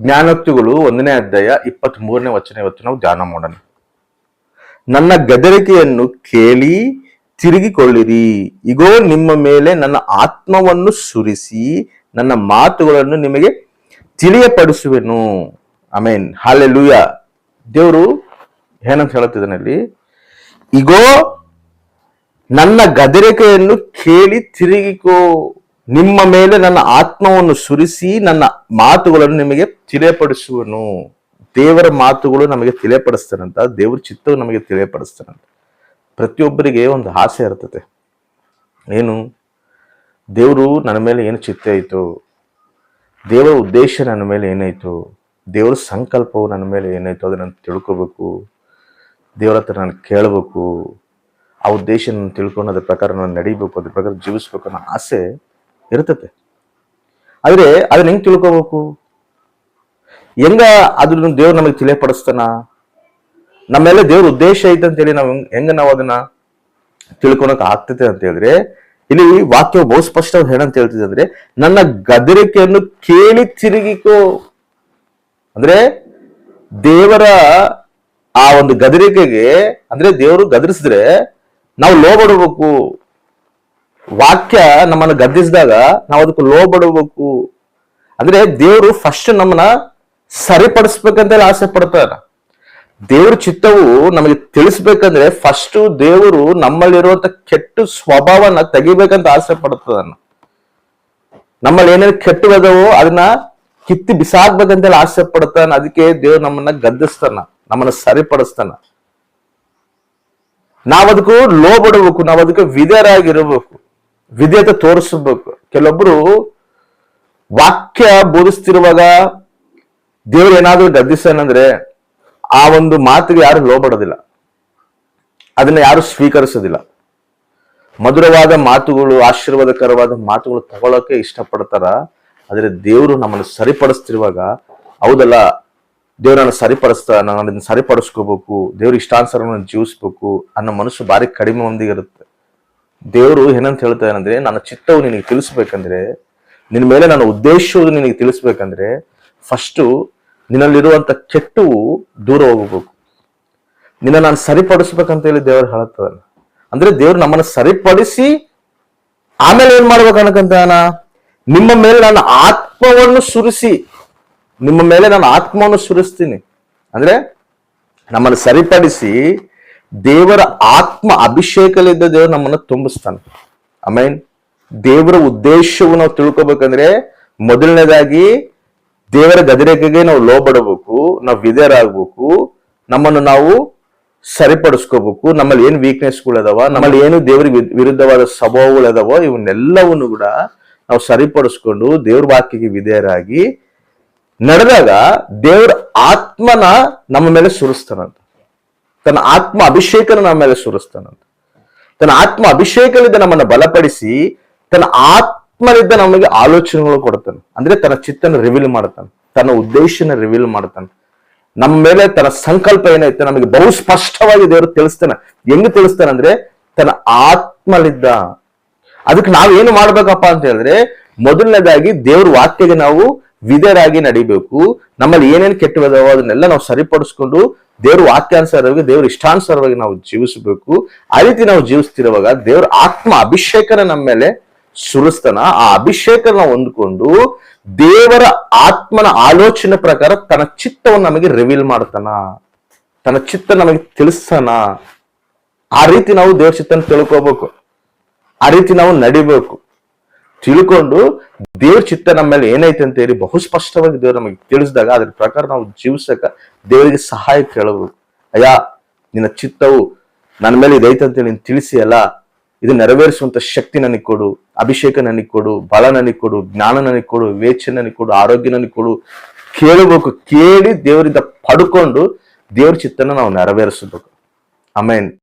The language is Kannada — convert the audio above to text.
ಜ್ಞಾನೋಕ್ತಿಗಳು ಒಂದನೇ ಅಧ್ಯಾಯ ಇಪ್ಪತ್ತ್ ಮೂರನೇ ವಚನ ಇವತ್ತು ನಾವು ಧ್ಯಾನ ಮಾಡೋಣ. ನನ್ನ ಗದರಿಕೆಯನ್ನು ಕೇಳಿ ತಿರುಗಿಕೊಳ್ಳಿರಿ. ಇಗೋ, ನಿಮ್ಮ ಮೇಲೆ ನನ್ನ ಆತ್ಮವನ್ನು ಸುರಿಸಿ ನನ್ನ ಮಾತುಗಳನ್ನು ನಿಮಗೆ ತಿಳಿಯಪಡಿಸುವೆನು. ಆಮೇನ್. ಹಾಲೆಲೂಯ. ದೇವರು ಏನಂತ ಹೇಳುತ್ತಿದ್ದಾನಲ್ಲಿ ಇಗೋ, ನನ್ನ ಗದರಿಕೆಯನ್ನು ಕೇಳಿ ತಿರುಗಿಕೋ. ನಿಮ್ಮ ಮೇಲೆ ನನ್ನ ಆತ್ಮವನ್ನು ಸುರಿಸಿ ನನ್ನ ಮಾತುಗಳನ್ನು ನಿಮಗೆ ತಿಳಿಯಪಡಿಸುವನು. ದೇವರ ಮಾತುಗಳು ನಮಗೆ ತಿಳಿಯಪಡಿಸ್ತಾನಂತ ದೇವರ ಚಿತ್ತವು ನಮಗೆ ತಿಳಿಯಪಡಿಸ್ತಾನಂತ ಪ್ರತಿಯೊಬ್ಬರಿಗೆ ಒಂದು ಆಸೆ ಇರ್ತದೆ. ಏನು? ದೇವರು ನನ್ನ ಮೇಲೆ ಏನು ಚಿತ್ತ ಆಯಿತು ದೇವರ ಉದ್ದೇಶ ನನ್ನ ಮೇಲೆ ಏನಾಯಿತು, ದೇವರ ಸಂಕಲ್ಪವು ನನ್ನ ಮೇಲೆ ಏನಾಯಿತು ಅದನ್ನು ತಿಳ್ಕೊಬೇಕು, ದೇವರ ಹತ್ರ ನಾನು ಕೇಳಬೇಕು, ಆ ಉದ್ದೇಶ ನಾನು ತಿಳ್ಕೊಂಡು ಅದ್ರ ಪ್ರಕಾರ ನಾನು ನಡಿಬೇಕು, ಅದ್ರ ಪ್ರಕಾರ ಜೀವಿಸ್ಬೇಕು ಅನ್ನೋ ಆಸೆ ಇರ್ತತೆ ಆದ್ರೆ ಅದನ್ನ ಹೆಂಗ್ ತಿಳ್ಕೋಬೇಕು? ಹೆಂಗ ಅದನ್ನ ದೇವ್ರು ನಮಗೆ ತಿಳಿಯಪಡಿಸ್ತಾನ? ನಮ್ಮೆಲ್ಲ ದೇವ್ರ ಉದ್ದೇಶ ಐತೆ ಅಂತೇಳಿ ನಾವು ಹೆಂಗ್- ನಾವು ಅದನ್ನ ತಿಳ್ಕೊಳಕ್ ಆಗ್ತದೆ ಅಂತ ಹೇಳಿದ್ರೆ, ಇಲ್ಲಿ ವಾಕ್ಯ ಬಹು ಸ್ಪಷ್ಟವಾಗಿ ಹೇಳಂತ ಹೇಳ್ತಿದೆ ಅಂದ್ರೆ, ನನ್ನ ಗದರಿಕೆಯನ್ನು ಕೇಳಿ ತಿರುಗಿಕೋ. ಅಂದ್ರೆ ದೇವರ ಆ ಒಂದು ಗದರಿಕೆಗೆ, ಅಂದ್ರೆ ದೇವರು ಗದರಿಸಿದ್ರೆ ನಾವು ಲೋಬಡಬೇಕು ವಾಕ್ಯ ನಮ್ಮನ್ನ ಗದ್ದಿಸಿದಾಗ ನಾವು ಅದಕ್ಕೆ ಲೋಬಡಬೇಕು. ಅಂದ್ರೆ ದೇವರು ಫಸ್ಟ್ ನಮ್ಮನ್ನ ಸರಿಪಡಿಸ್ಬೇಕಂತೇಳಿ ಆಸೆ ಪಡ್ತಾರ. ದೇವ್ರ ಚಿತ್ತವು ನಮಗೆ ತಿಳಿಸ್ಬೇಕಂದ್ರೆ ಫಸ್ಟ್ ದೇವರು ನಮ್ಮಲ್ಲಿರುವಂತ ಕೆಟ್ಟ ಸ್ವಭಾವನ ತೆಗಿಬೇಕಂತ ಆಸೆ ಪಡ್ತದ ನಮ್ಮಲ್ಲಿ ಏನೇನು ಕೆಟ್ಟವದವೋ ಅದನ್ನ ಕಿತ್ತಿ ಬಿಸಾಕ್ಬೇಕಂತೇಳಿ ಆಸೆ ಪಡ್ತಾನ. ಅದಕ್ಕೆ ದೇವ್ರು ನಮ್ಮನ್ನ ಗದ್ದಿಸ್ತಾನ, ನಮ್ಮನ್ನ ಸರಿಪಡಿಸ್ತಾನ. ನಾವ್ ಅದಕ್ಕೂ ಲೋಬಡಬೇಕು ನಾವ್ ಅದಕ್ಕೆ ವಿಧೇಯತೆ ತೋರಿಸಬೇಕು. ಕೆಲವೊಬ್ರು ವಾಕ್ಯ ಬೋಧಿಸ್ತಿರುವಾಗ ದೇವ್ರ ಏನಾದ್ರೂ ಗದ್ದಿಸ್ತಾನಂದ್ರೆ ಆ ಒಂದು ಮಾತಿಗೆ ಯಾರು ಲೋಬಡೋದಿಲ್ಲ. ಅದನ್ನ ಯಾರು ಸ್ವೀಕರಿಸೋದಿಲ್ಲ. ಮಧುರವಾದ ಮಾತುಗಳು, ಆಶೀರ್ವಾದಕರವಾದ ಮಾತುಗಳು ತಗೊಳಕ್ಕೆ ಇಷ್ಟಪಡ್ತಾರ. ಆದ್ರೆ ದೇವರು ನಮ್ಮನ್ನು ಸರಿಪಡಿಸ್ತಿರುವಾಗ, ಹೌದಲ್ಲ ದೇವರನ್ನ ಸರಿಪಡಿಸ್ತಾ ನಾನು ಅದನ್ನ ಸರಿಪಡಿಸ್ಕೋಬೇಕು, ದೇವ್ರ ಇಷ್ಟಾನುಸಾರ ನಾನು ಜೀವಿಸ್ಬೇಕು ಅನ್ನೋ ಮನಸ್ಸು ಭಾರಿ ಕಡಿಮೆ ಮಂದಿಗೆ ಇರುತ್ತೆ. ದೇವರು ಏನಂತ ಹೇಳ್ತಾರಂದ್ರೆ, ನನ್ನ ಚಿತ್ತವು ನಿನಗೆ ತಿಳಿಸ್ಬೇಕಂದ್ರೆ ನಿನ್ನ ಮೇಲೆ ನನ್ನ ಉದ್ದೇಶವು ನಿನಗೆ ತಿಳಿಸ್ಬೇಕಂದ್ರೆ ಫಸ್ಟು ನಿನ್ನಲ್ಲಿರುವಂತ ಕೆಟ್ಟವು ದೂರ ಹೋಗಬೇಕು. ನಿನ್ನ ನಾನು ಸರಿಪಡಿಸ್ಬೇಕಂತ ಹೇಳಿ ದೇವರು ಹೇಳುತ್ತದಲ್ಲ ಅಂದ್ರೆ ದೇವ್ರು ನಮ್ಮನ್ನು ಸರಿಪಡಿಸಿ ಆಮೇಲೆ ಏನ್ ಮಾಡ್ಬೇಕು ಅನ್ಕಂತಾನ ನಿಮ್ಮ ಮೇಲೆ ನನ್ನ ಆತ್ಮವನ್ನು ಸುರಿಸಿ, ನಿಮ್ಮ ಮೇಲೆ ನಾನು ಆತ್ಮವನ್ನು ಸುರಿಸ್ತೀನಿ. ಅಂದ್ರೆ ನಮ್ಮನ್ನು ಸರಿಪಡಿಸಿ ದೇವರ ಆತ್ಮ ಅಭಿಷೇಕಲಿದ್ದ ದೇವರು ನಮ್ಮನ್ನು ತುಂಬಿಸ್ತಾನೆ. ಆಮೇನ್ ದೇವರ ಉದ್ದೇಶವು ನಾವು ತಿಳ್ಕೊಬೇಕಂದ್ರೆ ಮೊದಲನೇದಾಗಿ ದೇವರ ಗದಿರೇಖೆಗೆ ನಾವು ಲೋಬಡಬೇಕು ನಾವು ವಿಧೇಯರಾಗಬೇಕು, ನಮ್ಮನ್ನು ನಾವು ಸರಿಪಡಿಸ್ಕೋಬೇಕು, ನಮ್ಮಲ್ಲಿ ಏನು ವೀಕ್ನೆಸ್ಗಳು ಅದಾವ ನಮ್ಮಲ್ಲಿ ಏನು ದೇವರಿಗೆ ವಿರುದ್ಧವಾದ ಸ್ವಭಾವಗಳು ಅದಾವ ಇವನ್ನೆಲ್ಲವನ್ನು ಕೂಡ ನಾವು ಸರಿಪಡಿಸ್ಕೊಂಡು ದೇವ್ರ ವಾಕ್ಯಕ್ಕೆ ವಿಧೇಯರಾಗಿ ನಡೆದಾಗ ದೇವ್ರ ಆತ್ಮನ ನಮ್ಮ ಮೇಲೆ ಸುರಿಸ್ತಾನಂತ. ತನ್ನ ಆತ್ಮ ಅಭಿಷೇಕನ ನಮ್ಮ ಮೇಲೆ ಸುರಿಸ್ತಾನಂತ. ತನ್ನ ಆತ್ಮ ಅಭಿಷೇಕದಿಂದ ನಮ್ಮನ್ನ ಬಲಪಡಿಸಿ ತನ್ನ ಆತ್ಮನಿಂದ ನಮಗೆ ಆಲೋಚನೆಗಳು ಕೊಡ್ತಾನೆ ಅಂದ್ರೆ ತನ್ನ ಚಿತ್ತನ ರಿವೀಲ್ ಮಾಡ್ತಾನೆ ತನ್ನ ಉದ್ದೇಶನ ರಿವೀಲ್ ಮಾಡ್ತಾನೆ ನಮ್ಮ ಮೇಲೆ ತನ್ನ ಸಂಕಲ್ಪ ಏನೈತೆ ನಮಗೆ ಬಹು ಸ್ಪಷ್ಟವಾಗಿ ದೇವರು ತಿಳಿಸ್ತಾನೆ. ಹೆಂಗ್ ತಿಳಿಸ್ತಾನೆ ಅಂದ್ರೆ ತನ್ನ ಆತ್ಮಲಿದ್ದ. ಅದಕ್ಕೆ ನಾವೇನು ಮಾಡ್ಬೇಕಪ್ಪ ಅಂತ ಹೇಳಿದ್ರೆ ಮೊದಲನೇದಾಗಿ ದೇವ್ರ ವಾಕ್ಯಗೆ ನಾವು ವಿಧೇಯರಾಗಿ ನಡಿಬೇಕು. ನಮ್ಮಲ್ಲಿ ಏನೇನು ಕೆಟ್ಟವಿದಾವೋ ಅದನ್ನೆಲ್ಲ ನಾವು ಸರಿಪಡಿಸ್ಕೊಂಡು ದೇವ್ರ ವಾಕ್ಯಾನುಸಾರವಾಗಿ, ದೇವ್ರ ಇಷ್ಟಾನುಸಾರವಾಗಿ ನಾವು ಜೀವಿಸಬೇಕು. ಆ ರೀತಿ ನಾವು ಜೀವಿಸ್ತಿರುವಾಗ ದೇವ್ರ ಆತ್ಮ ಅಭಿಷೇಕನ ನಮ್ಮ ಮೇಲೆ ಸುರಿಸ್ತಾನ. ಆ ಅಭಿಷೇಕನ ಹೊಂದ್ಕೊಂಡು ದೇವರ ಆತ್ಮನ ಆಲೋಚನೆ ಪ್ರಕಾರ ತನ್ನ ಚಿತ್ತವನ್ನು ನಮಗೆ ರಿವೀಲ್ ಮಾಡ್ತಾನ. ತನ್ನ ಚಿತ್ತ ನಮಗೆ ತಿಳಿಸ್ತಾನ. ಆ ರೀತಿ ನಾವು ದೇವ್ರ ಚಿತ್ತನ ತಿಳ್ಕೋಬೇಕು. ಆ ರೀತಿ ನಾವು ನಡಿಬೇಕು. ತಿಳ್ಕೊಂಡು ದೇವ್ರ ಚಿತ್ತ ನಮ್ಮ ಮೇಲೆ ಏನೈತೆ ಅಂತ ಹೇಳಿ ಬಹು ಸ್ಪಷ್ಟವಾಗಿ ದೇವ್ರು ನಮಗೆ ತಿಳಿಸಿದಾಗ ಅದ್ರ ಪ್ರಕಾರ ನಾವು ಜೀವಿಸಕ ದೇವರಿಗೆ ಸಹಾಯ ಕೇಳಬೇಕು ಅಯ್ಯ, ನಿನ್ನ ಚಿತ್ತವು ನನ್ನ ಮೇಲೆ ಇದೈತೆ ಅಂತೇಳಿ ನೀನು ತಿಳಿಸಿ ಅಲ್ಲ ಇದು ನೆರವೇರಿಸುವಂತ ಶಕ್ತಿ ನನಗೆ ಕೊಡು, ಅಭಿಷೇಕ ನನಗೆ ಕೊಡು, ಬಲ ನನಗೆ ಕೊಡು, ಜ್ಞಾನ ನನಗೆ ಕೊಡು, ವಿವೇಚನೆ ನನಗೆ ಕೊಡು, ಆರೋಗ್ಯ ನನಗೆ ಕೊಡು, ಕೇಳಬೇಕು, ಕೇಳಿ ದೇವರಿಂದ ಪಡ್ಕೊಂಡು ದೇವ್ರ ಚಿತ್ತನ ನಾವು ನೆರವೇರಿಸಬೇಕು. ಆಮೇನ್